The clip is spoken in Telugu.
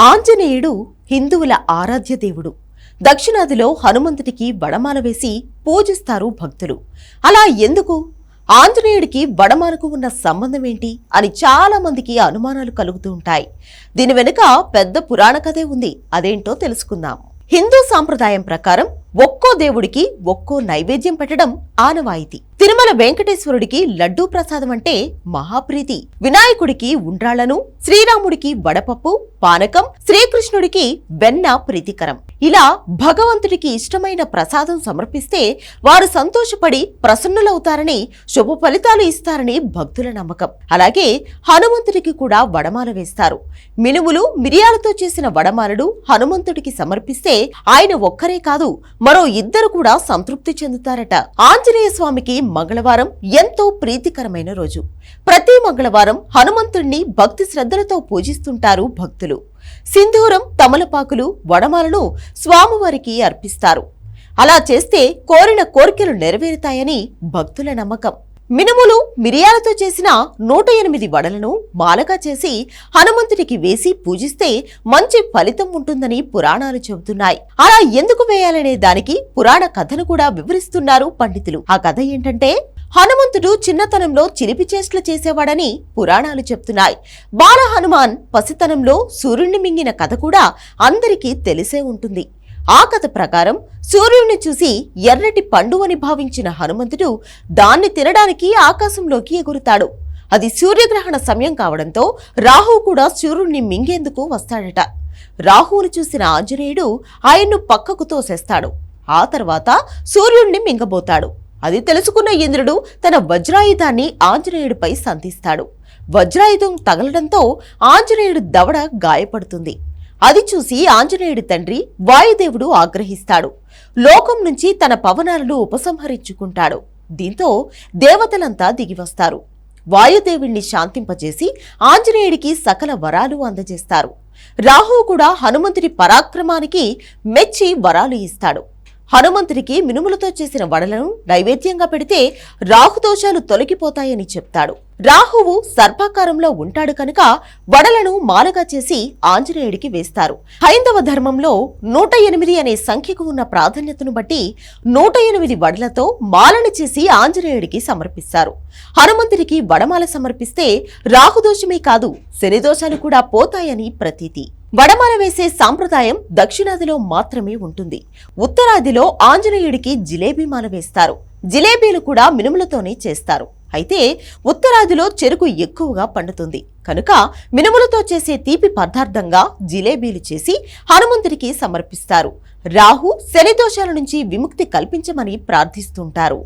ఆంజనేయుడు హిందువుల ఆరాధ్య దేవుడు. దక్షిణాదిలో హనుమంతుడికి వడమాల వేసి పూజిస్తారు భక్తులు. అలా ఎందుకు? ఆంజనేయుడికి వడమాలకు ఉన్న సంబంధం ఏంటి? అని చాలా మందికి అనుమానాలు కలుగుతూ ఉంటాయి. దీని వెనుక పెద్ద పురాణ కథే ఉంది. అదేంటో తెలుసుకుందాం. హిందూ సాంప్రదాయం ప్రకారం ఒక్కో దేవుడికి ఒక్కో నైవేద్యం పెట్టడం ఆనవాయితీ. తిరుమల వెంకటేశ్వరుడికి లడ్డూ ప్రసాదం అంటే మహాప్రీతి. వినాయకుడికి ఉండ్రాళ్ళను శ్రీరాముడికి వడపప్పు పానకం శ్రీకృష్ణుడికి వెన్న ప్రీతికరం. ఇలా భగవంతుడికి ఇష్టమైన ప్రసాదం సమర్పిస్తే వారు సంతోషపడి ప్రసన్నులవుతారని శుభ ఫలితాలు ఇస్తారని భక్తుల నమ్మకం. అలాగే హనుమంతుడికి కూడా వడమాల వేస్తారు. మినుములు మిరియాలతో చేసిన వడమాలను హనుమంతుడికి సమర్పిస్తే ఆయన ఒక్కరే కాదు మరో ఇద్దరు కూడా సంతృప్తి చెందుతారట. ఆంజనేయ స్వామికి మంగళవారం ఎంతో ప్రీతికరమైన రోజు. ప్రతి మంగళవారం హనుమంతుణ్ణి భక్తి శ్రద్ధలతో పూజిస్తుంటారు భక్తులు. సింధూరం తమలపాకులు వడమాలను స్వామివారికి అర్పిస్తారు. అలా చేస్తే కోరిన కోరికలు నెరవేరుతాయని భక్తుల నమ్మకం. మినుములు మిరియాలతో చేసిన నూట ఎనిమిది వడలను మాలగా చేసి హనుమంతుడికి వేసి పూజిస్తే మంచి ఫలితం ఉంటుందని పురాణాలు చెబుతున్నాయి. అలా ఎందుకు వేయాలనే దానికి పురాణ కథను కూడా వివరిస్తున్నారు పండితులు. ఆ కథ ఏంటంటే హనుమంతుడు చిన్నతనంలో చిలిపి చేష్టలు చేసేవాడని పురాణాలు చెప్తున్నాయి. బాల హనుమాన్ పసితనంలో సూర్యుణ్ణి మింగిన కథ కూడా అందరికీ తెలిసే ఉంటుంది. ఆ కథ ప్రకారం సూర్యుడిని చూసి ఎర్రటి పండు అని భావించిన హనుమంతుడు దాన్ని తినడానికి ఆకాశంలోకి ఎగురుతాడు. అది సూర్యగ్రహణ సమయం కావడంతో రాహువు కూడా సూర్యుడిని మింగేందుకు వస్తాడట. రాహువును చూసిన ఆంజనేయుడు ఆయన్ను పక్కకు తోసేస్తాడు. ఆ తర్వాత సూర్యుణ్ణి మింగబోతాడు. అది తెలుసుకున్న ఇంద్రుడు తన వజ్రాయుధాన్ని ఆంజనేయుడిపై సంధిస్తాడు. వజ్రాయుధం తగలడంతో ఆంజనేయుడు దవడ గాయపడుతుంది. అది చూసి ఆంజనేయుడి తండ్రి వాయుదేవుడు ఆగ్రహిస్తాడు. లోకం నుంచి తన పవనాలను ఉపసంహరించుకుంటాడు. దీంతో దేవతలంతా దిగివస్తారు. వాయుదేవుణ్ణి శాంతింపజేసి ఆంజనేయుడికి సకల వరాలు అందజేస్తారు. రాహువు కూడా హనుమంతుడి పరాక్రమానికి మెచ్చి వరాలు ఇస్తాడు. హనుమంతుడికి మినుములతో చేసిన వడలను నైవేద్యంగా పెడితే రాహుదోషాలు తొలగిపోతాయని చెప్తాడు. రాహువు సర్పాకారంలో ఉంటాడు కనుక వడలను మాలగా చేసి ఆంజనేయుడికి వేస్తారు. హైందవ ధర్మంలో నూట ఎనిమిది అనే సంఖ్యకు ఉన్న ప్రాధాన్యతను బట్టి నూట ఎనిమిది వడలతో మాలను చేసి ఆంజనేయుడికి సమర్పిస్తారు. హనుమంతుడికి వడమాల సమర్పిస్తే రాహుదోషమే కాదు శనిదోషాలు కూడా పోతాయని ప్రతీతి. వడమాల వేసే సాంప్రదాయం దక్షిణాదిలో మాత్రమే ఉంటుంది. ఉత్తరాదిలో ఆంజనేయుడికి జిలేబీ మాల వేస్తారు. జిలేబీలు కూడా మినుములతోనే చేస్తారు. అయితే ఉత్తరాదిలో చెరుకు ఎక్కువగా పండుతుంది. కనుక మినుములతో చేసే తీపి పదార్థంగా జిలేబీలు చేసి హనుమంతుడికి సమర్పిస్తారు. రాహు శని దోషాల నుంచి విముక్తి కల్పించమని ప్రార్థిస్తుంటారు.